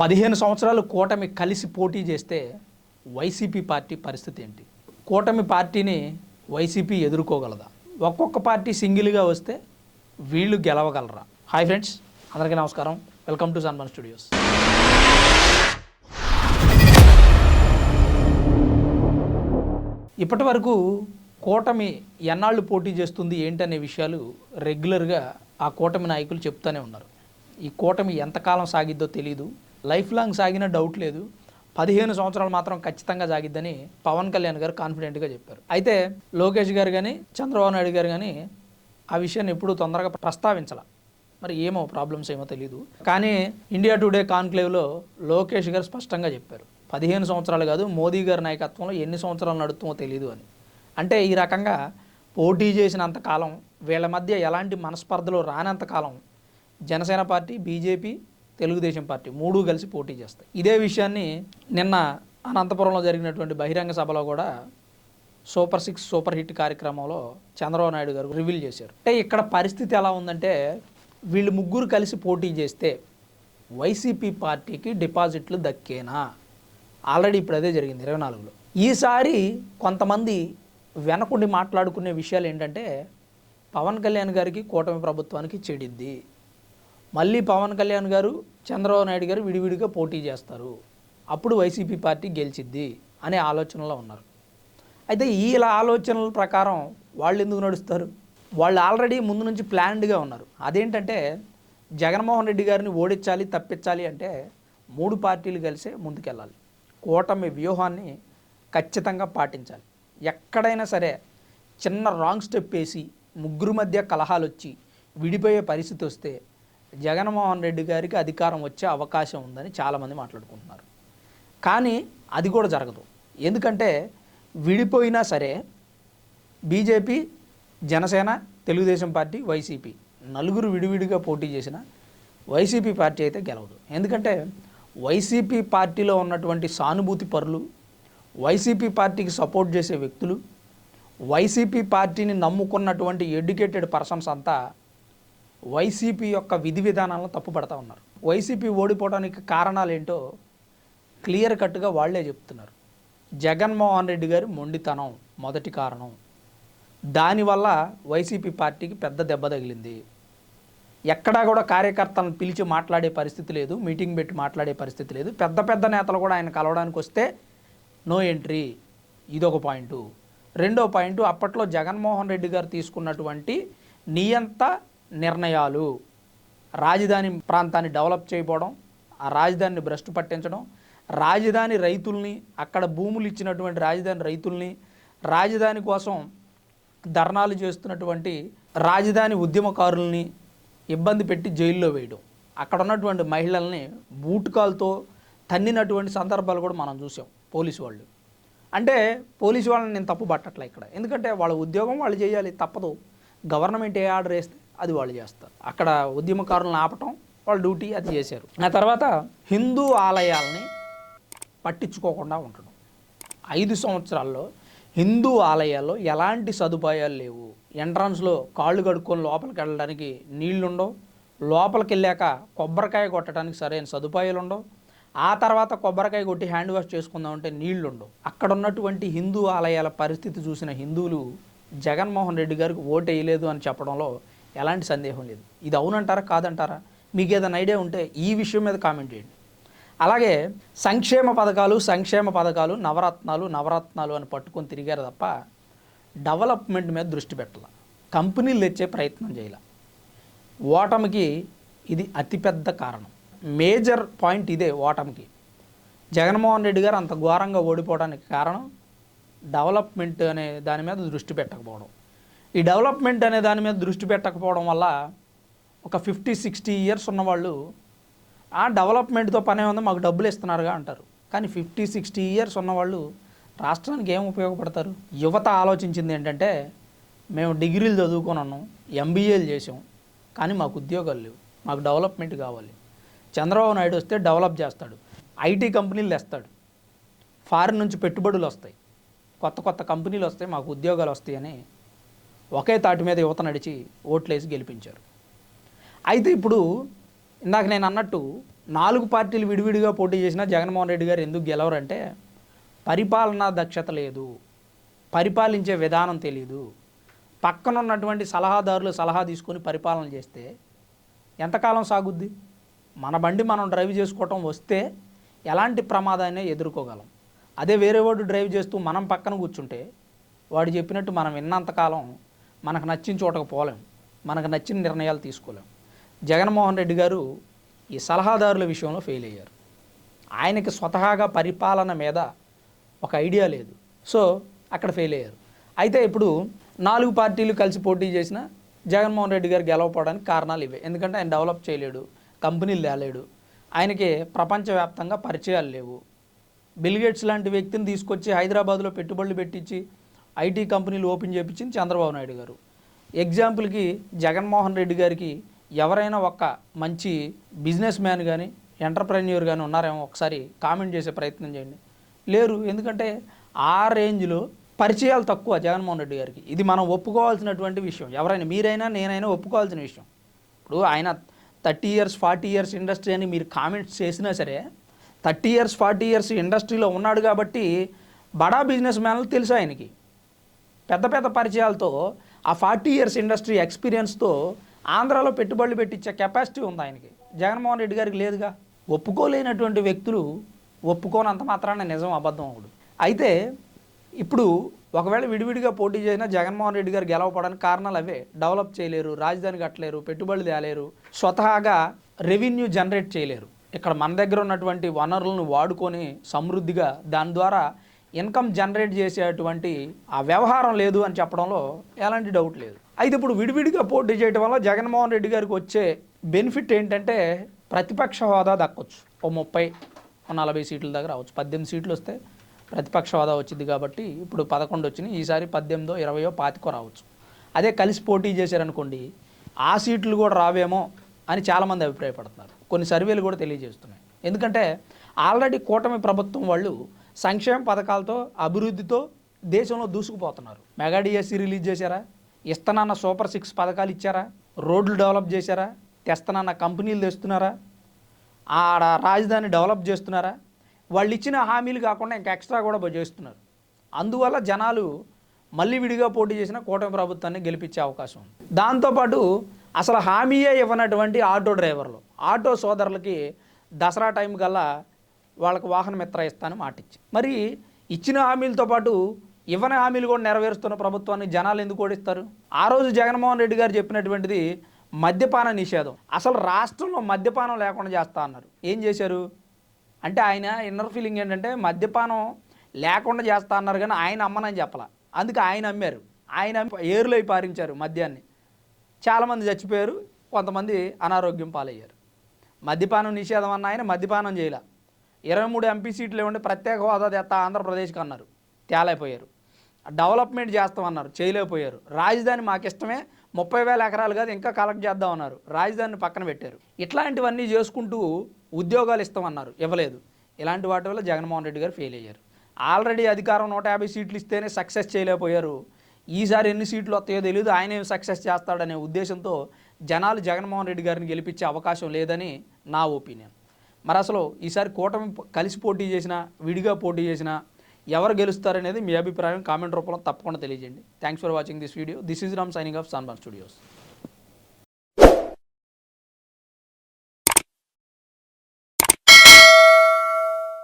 పదిహేను సంవత్సరాలు కూటమి కలిసి పోటీ చేస్తే వైసీపీ పార్టీ పరిస్థితి ఏంటి? కూటమి పార్టీని వైసీపీ ఎదుర్కోగలదా? ఒక్కొక్క పార్టీ సింగిల్గా వస్తే వీళ్ళు గెలవగలరా? హాయ్ ఫ్రెండ్స్ అందరికీ నమస్కారం. Welcome to Sanman studios. ఇప్పటి వరకు కూటమి ఎన్నాళ్ళు పోటీ చేస్తుంది ఏంటనే విషయాలు రెగ్యులర్గా ఆ కూటమి నాయకులు చెప్తూనే ఉన్నారు. ఈ కూటమి ఎంతకాలం సాగిద్దో తెలియదు లైఫ్ లాంగ్ సాగిన డౌట్ లేదు. పదిహేను సంవత్సరాలు మాత్రం ఖచ్చితంగా సాగిద్దని పవన్ కళ్యాణ్ గారు కాన్ఫిడెంట్గా చెప్పారు. అయితే లోకేష్ గారు కానీ చంద్రబాబు నాయుడు గారు కానీ ఆ విషయాన్ని ఎప్పుడూ తొందరగా ప్రస్తావించాల. మరి ఏమో ప్రాబ్లమ్స్ ఏమో తెలియదు కానీ ఇండియా టుడే కాన్క్లేవ్లో లోకేష్ గారు స్పష్టంగా చెప్పారు. పదిహేను సంవత్సరాలు కాదు మోదీ గారి నాయకత్వంలో ఎన్ని సంవత్సరాలు నడుస్తుందో తెలియదు అని. అంటే ఈ రకంగా పోటీ చేసినంత కాలం వీళ్ళ మధ్య ఎలాంటి మనస్పర్ధలు రానంత కాలం Janasena party BJP Telugu Desam party మూడు కలిసి పోటీ చేస్తాయి. ఇదే విషయాన్ని నిన్న అనంతపురంలో జరిగినటువంటి బహిరంగ సభలో కూడా సూపర్ సిక్స్ సూపర్ హిట్ కార్యక్రమంలో చంద్రబాబు నాయుడు గారు రివీల్ చేశారు. అంటే ఇక్కడ పరిస్థితి ఎలా ఉందంటే వీళ్ళు ముగ్గురు కలిసి పోటీ చేస్తే వైసీపీ పార్టీకి డిపాజిట్లు దక్కేనా? ఆల్రెడీ ఇప్పుడు అదే జరిగింది ఇరవై నాలుగులో. ఈసారి కొంతమంది వెనకుండి మాట్లాడుకునే విషయాలు ఏంటంటే పవన్ కళ్యాణ్ గారికి కూటమి ప్రభుత్వానికి చెడిద్ది. మళ్ళీ పవన్ కళ్యాణ్ గారు చంద్రబాబు నాయుడు గారు విడివిడిగా పోటీ చేస్తారు. అప్పుడు వైసీపీ పార్టీ గెలిచిద్ది అనే ఆలోచనలో ఉన్నారు. అయితే వీళ్ళ ఆలోచనల ప్రకారం వాళ్ళు ఎందుకు నడుస్తారు? వాళ్ళు ఆల్రెడీ ముందు నుంచి ప్లాన్డ్గా ఉన్నారు. అదేంటంటే జగన్మోహన్ రెడ్డి గారిని ఓడించాలి తప్పించాలి అంటే మూడు పార్టీలు కలిసే ముందుకెళ్ళాలి. కూటమి వ్యూహాన్ని ఖచ్చితంగా పాటించాలి. ఎక్కడైనా సరే చిన్న రాంగ్ స్టెప్ వేసి ముగ్గురు మధ్య కలహాలు వచ్చి విడిపోయే పరిస్థితి వస్తే జగన్మోహన్ రెడ్డి గారికి అధికారం వచ్చే అవకాశం ఉందని చాలామంది మాట్లాడుకుంటున్నారు. కానీ అది కూడా జరగదు. ఎందుకంటే విడిపోయినా సరే BJP Janasena Telugu Desam party YCP నలుగురు విడివిడిగా పోటీ చేసిన వైసీపీ పార్టీ అయితే గెలవదు. ఎందుకంటే వైసీపీ పార్టీలో ఉన్నటువంటి సానుభూతి పరులు వైసీపీ పార్టీకి సపోర్ట్ చేసే వ్యక్తులు వైసీపీ పార్టీని నమ్ముకున్నటువంటి ఎడ్యుకేటెడ్ పర్సన్స్ అంతా వైసీపీ యొక్క విధి విధానాలను తప్పుపడతా ఉన్నారు. వైసీపీ ఓడిపోవడానికి కారణాలు ఏంటో క్లియర్ కట్గా వాళ్ళే చెప్తున్నారు. జగన్మోహన్ రెడ్డి గారి మొండితనం మొదటి కారణం. దానివల్ల వైసీపీ పార్టీకి పెద్ద దెబ్బ తగిలింది. ఎక్కడా కూడా కార్యకర్తలను పిలిచి మాట్లాడే పరిస్థితి లేదు మీటింగ్ పెట్టి మాట్లాడే పరిస్థితి లేదు. పెద్ద పెద్ద నేతలు కూడా ఆయన కలవడానికి వస్తే నో ఎంట్రీ. ఇదొక పాయింట్. రెండో పాయింట్ అప్పట్లో జగన్మోహన్ రెడ్డి గారు తీసుకున్నటువంటి నియంత నిర్ణయాలు. రాజధాని ప్రాంతాన్ని డెవలప్ చేయకపోవడం ఆ రాజధానిని భ్రష్టు పట్టించడం రాజధాని రైతుల్ని అక్కడ భూములు ఇచ్చినటువంటి రాజధాని రైతుల్ని రాజధాని కోసం ధర్నాలు చేస్తున్నటువంటి రాజధాని ఉద్యమకారుల్ని ఇబ్బంది పెట్టి జైల్లో వేయడం. అక్కడ ఉన్నటువంటి మహిళల్ని బూటుకాలతో తన్నినటువంటి సందర్భాలు కూడా మనం చూసాం పోలీసు వాళ్ళు. అంటే పోలీసు వాళ్ళని నేను తప్పు పట్టట్లే ఇక్కడ. ఎందుకంటే వాళ్ళ ఉద్యోగం వాళ్ళు చేయాలి తప్పదు. గవర్నమెంట్ ఏ ఆర్డర్ వేస్తే అది వాళ్ళు చేస్తారు. అక్కడ ఉద్యమకారులను ఆపటం వాళ్ళ డ్యూటీ అది చేశారు. ఆ తర్వాత హిందూ ఆలయాల్ని పట్టించుకోకుండా ఉండడం ఐదు సంవత్సరాల్లో హిందూ ఆలయాల్లో ఎలాంటి సదుపాయాలు లేవు. ఎంట్రన్స్లో కాళ్ళు కడుక్కొని లోపలికి వెళ్ళడానికి నీళ్ళు ఉండవు లోపలికి వెళ్ళాక కొబ్బరికాయ కొట్టడానికి సరైన సదుపాయాలు ఉండవు ఆ తర్వాత కొబ్బరికాయ కొట్టి హ్యాండ్ వాష్ చేసుకుందామంటే నీళ్ళు ఉండవు అక్కడ ఉన్నటువంటి హిందూ ఆలయాల పరిస్థితి చూసిన హిందువులు జగన్మోహన్ రెడ్డి గారికి ఓటు వేయలేదు అని చెప్పడంలో ఎలాంటి సందేహం లేదు. ఇది అవునంటారా? కాదంటారా? మీకు ఏదైనా ఐడియా ఉంటే ఈ విషయం మీద కామెంట్ చేయండి. అలాగే సంక్షేమ పథకాలు సంక్షేమ పథకాలు నవరత్నాలు నవరత్నాలు అని పట్టుకొని తిరిగారు తప్ప డెవలప్మెంట్ మీద దృష్టి పెట్టాల. కంపెనీలు తెచ్చే ప్రయత్నం చేయాల. ఓటమికి ఇది అతిపెద్ద కారణం. మేజర్ పాయింట్ ఇదే ఓటమికి. జగన్మోహన్ రెడ్డి గారు అంత ఘోరంగా ఓడిపోవడానికి కారణం డెవలప్మెంట్ అనే దాని మీద దృష్టి పెట్టకపోవడం. ఈ డెవలప్మెంట్ అనే దాని మీద దృష్టి పెట్టకపోవడం వల్ల ఒక ఫిఫ్టీ సిక్స్టీ ఇయర్స్ ఉన్నవాళ్ళు ఆ డెవలప్మెంట్తో పనే ఉంది మాకు డబ్బులు ఇస్తున్నారుగా అంటారు. కానీ ఫిఫ్టీ సిక్స్టీ ఇయర్స్ ఉన్నవాళ్ళు రాష్ట్రానికి ఏం ఉపయోగపడతారు? యువత ఆలోచించింది ఏంటంటే మేము డిగ్రీలు చదువుకొని ఉన్నాం ఎంబీఏలు చేసాం కానీ మాకు ఉద్యోగాలు లేవు మాకు డెవలప్మెంట్ కావాలి. చంద్రబాబు నాయుడు వస్తే డెవలప్ చేస్తాడు ఐటీ కంపెనీలు తెస్తాడు ఫారిన్ నుంచి పెట్టుబడులు వస్తాయి కొత్త కొత్త కంపెనీలు వస్తాయి మాకు ఉద్యోగాలు వస్తాయని ఒకే తాటి మీద యువత నడిచి ఓట్లేసి గెలిపించారు. అయితే ఇప్పుడు ఇందాక నేను అన్నట్టు నాలుగు పార్టీలు విడివిడిగా పోటీ చేసినా జగన్మోహన్ రెడ్డి గారు ఎందుకు గెలవరంటే పరిపాలనా దక్షత లేదు పరిపాలించే విధానం తెలియదు పక్కన ఉన్నటువంటి సలహాదారులు సలహా తీసుకొని పరిపాలన చేస్తే ఎంతకాలం సాగుద్ది? మన బండి మనం డ్రైవ్ చేసుకోవటం వస్తే ఎలాంటి ప్రమాదాన్ని ఎదుర్కోగలం? అదే వేరే వాడు డ్రైవ్ చేస్తూ మనం పక్కన కూర్చుంటే వాడు చెప్పినట్టు మనం విన్నంతకాలం మనకు నచ్చిన చోటకు పోలేం. మనకు నచ్చిన నిర్ణయాలు తీసుకోలేం. జగన్మోహన్ రెడ్డి గారు ఈ సలహాదారుల విషయంలో ఫెయిల్ అయ్యారు. ఆయనకి స్వతహాగా పరిపాలన మీద ఒక ఐడియా లేదు. సో అక్కడ ఫెయిల్ అయ్యారు. అయితే ఇప్పుడు నాలుగు పార్టీలు కలిసి పోటీ చేసిన జగన్మోహన్ రెడ్డి గారు గెలవపోవడానికి కారణాలు ఇవే. ఎందుకంటే ఆయన డెవలప్ చేయలేడు కంపెనీలు తేలేడు ఆయనకి ప్రపంచవ్యాప్తంగా పరిచయాలు లేవు. బిల్గేట్స్ లాంటి వ్యక్తిని తీసుకొచ్చి హైదరాబాద్లో పెట్టుబడులు పెట్టించి ఐటీ కంపెనీలు ఓపెన్ చేయించింది చంద్రబాబు నాయుడు గారు. ఎగ్జాంపుల్కి జగన్మోహన్ రెడ్డి గారికి ఎవరైనా ఒక మంచి బిజినెస్ మ్యాన్ కానీ ఎంటర్ప్రెన్యూర్ కానీ ఉన్నారేమో ఒకసారి కామెంట్ చేసే ప్రయత్నం చేయండి. లేరు. ఎందుకంటే ఆ రేంజ్లో పరిచయాలు తక్కువ జగన్మోహన్ రెడ్డి గారికి. ఇది మనం ఒప్పుకోవాల్సినటువంటి విషయం. ఎవరైనా మీరైనా నేనైనా ఒప్పుకోవాల్సిన విషయం. ఇప్పుడు ఆయన thirty years forty years industry అని మీరు కామెంట్స్ చేసినా సరే థర్టీ ఇయర్స్ ఫార్టీ ఇయర్స్ ఇండస్ట్రీలో ఉన్నాడు కాబట్టి బడా బిజినెస్ మ్యాన్లు తెలుసు ఆయనకి. పెద్ద పెద్ద పరిచయాలతో ఆ ఫార్టీ ఇయర్స్ ఇండస్ట్రీ ఎక్స్పీరియన్స్తో ఆంధ్రాలో పెట్టుబడులు పెట్టించే కెపాసిటీ ఉంది ఆయనకి. జగన్మోహన్ రెడ్డి గారికి లేదుగా. ఒప్పుకోలేనటువంటి వ్యక్తులు ఒప్పుకోనంత మాత్రాన నిజం అబద్ధం అవుడు అయితే ఇప్పుడు ఒకవేళ విడివిడిగా పోటీ చేసినా జగన్మోహన్ రెడ్డి గారు గెలవపడానికి కారణాలు అవే. డెవలప్ చేయలేరు రాజధాని కట్టలేరు పెట్టుబడులు తేలేరు స్వతహాగా రెవెన్యూ జనరేట్ చేయలేరు. ఇక్కడ మన దగ్గర ఉన్నటువంటి వనరులను వాడుకొని సమృద్ధిగా దాని ద్వారా ఇన్కమ్ జనరేట్ చేసేటువంటి ఆ వ్యవహారం లేదు అని చెప్పడంలో ఎలాంటి డౌట్ లేదు. అయితే ఇప్పుడు విడివిడిగా పోటీ చేయడం వల్ల జగన్మోహన్ రెడ్డి గారికి వచ్చే బెనిఫిట్ ఏంటంటే ప్రతిపక్ష హోదా దక్కొచ్చు. ఓ ముప్పై ఓ నలభై సీట్ల దగ్గర రావచ్చు పద్దెనిమిది సీట్లు వస్తే ప్రతిపక్ష హోదా వచ్చింది కాబట్టి ఇప్పుడు పదకొండు వచ్చినాయి. ఈసారి పద్దెనిమిదో ఇరవయో పాతికో రావచ్చు. అదే కలిసి పోటీ చేశారనుకోండి ఆ సీట్లు కూడా రావేమో అని చాలామంది అభిప్రాయపడుతున్నారు. కొన్ని సర్వేలు కూడా తెలియజేస్తున్నాయి. ఎందుకంటే ఆల్రెడీ కూటమి ప్రభుత్వం వాళ్ళు సంక్షేమ పథకాలతో అభివృద్ధితో దేశంలో దూసుకుపోతున్నారు. మెగా డిఎస్సి రిలీజ్ చేశారా? ఇస్తానన్న సూపర్ సిక్స్ పథకాలు ఇచ్చారా? రోడ్లు డెవలప్ చేశారా? తెస్తానన్న కంపెనీలు తెస్తున్నారా? ఆడ రాజధాని డెవలప్ చేస్తున్నారా? వాళ్ళు ఇచ్చిన హామీలు కాకుండా ఇంకా ఎక్స్ట్రా కూడా చేస్తున్నారు. అందువల్ల జనాలు మళ్ళీ విడిగా పోటీ చేసిన కూటమి ప్రభుత్వాన్ని గెలిపించే అవకాశం ఉంది. దాంతోపాటు అసలు హామీయే ఇవ్వనటువంటి ఆటో డ్రైవర్లు. ఆటో సోదరులకి దసరా టైం కల్లా వాళ్ళకి వాహనం మిత్ర ఇస్తాను మాటిచ్చి మరి ఇచ్చిన హామీలతో పాటు ఇవ్వని హామీలు కూడా నెరవేరుస్తున్న ప్రభుత్వాన్ని జనాలు ఎందుకు ఓడిస్తారు? ఆ రోజు జగన్మోహన్ రెడ్డి గారు చెప్పినటువంటిది మద్యపాన నిషేధం. అసలు రాష్ట్రంలో మద్యపానం లేకుండా చేస్తా అన్నారు. ఏం చేశారు? అంటే ఆయన ఇన్నర్ ఫీలింగ్ ఏంటంటే మద్యపానం లేకుండా చేస్తా అన్నారు కానీ ఆయన అమ్మనని చెప్పాల. అందుకే ఆయన అమ్మారు. ఆయన ఏరులో పారించారు మద్యాన్ని. చాలామంది చచ్చిపోయారు. కొంతమంది అనారోగ్యం పాలయ్యారు. మద్యపానం నిషేధం అన్న ఆయన మద్యపానం చేయలే. ఇరవై మూడు ఎంపీ సీట్లు ఇవ్వండి ప్రత్యేక హోదా తెస్తా ఆంధ్రప్రదేశ్కి అన్నారు. తేలైపోయారు. డెవలప్మెంట్ చేస్తామన్నారు. చేయలేకపోయారు. రాజధాని మాకు ఇష్టమే ముప్పై వేల ఎకరాలు కాదు ఇంకా కలెక్ట్ చేద్దామన్నారు. రాజధానిని పక్కన పెట్టారు. ఇట్లాంటివన్నీ చేసుకుంటూ ఉద్యోగాలు ఇస్తామన్నారు. ఇవ్వలేదు. ఇలాంటి వాటి వల్ల జగన్మోహన్ రెడ్డి గారు ఫెయిల్ అయ్యారు. ఆల్రెడీ అధికారం నూట యాభై సీట్లు ఇస్తేనే సక్సెస్ చేయలేకపోయారు. ఈసారి ఎన్ని సీట్లు వస్తాయో తెలియదు ఆయన సక్సెస్ చేస్తాడనే ఉద్దేశంతో జనాలు జగన్మోహన్ రెడ్డి గారిని గెలిపించే అవకాశం లేదని నా ఒపీనియన్ మరి అసలు ఈసారి కూటమి కలిసి పోటీ చేసినా విడిగా పోటీ చేసినా ఎవరు గెలుస్తారనేది మీ అభిప్రాయం కామెంట్ రూపంలో తప్పకుండా తెలియజేయండి. Thanks for watching this video this is Ram signing off Sanban studios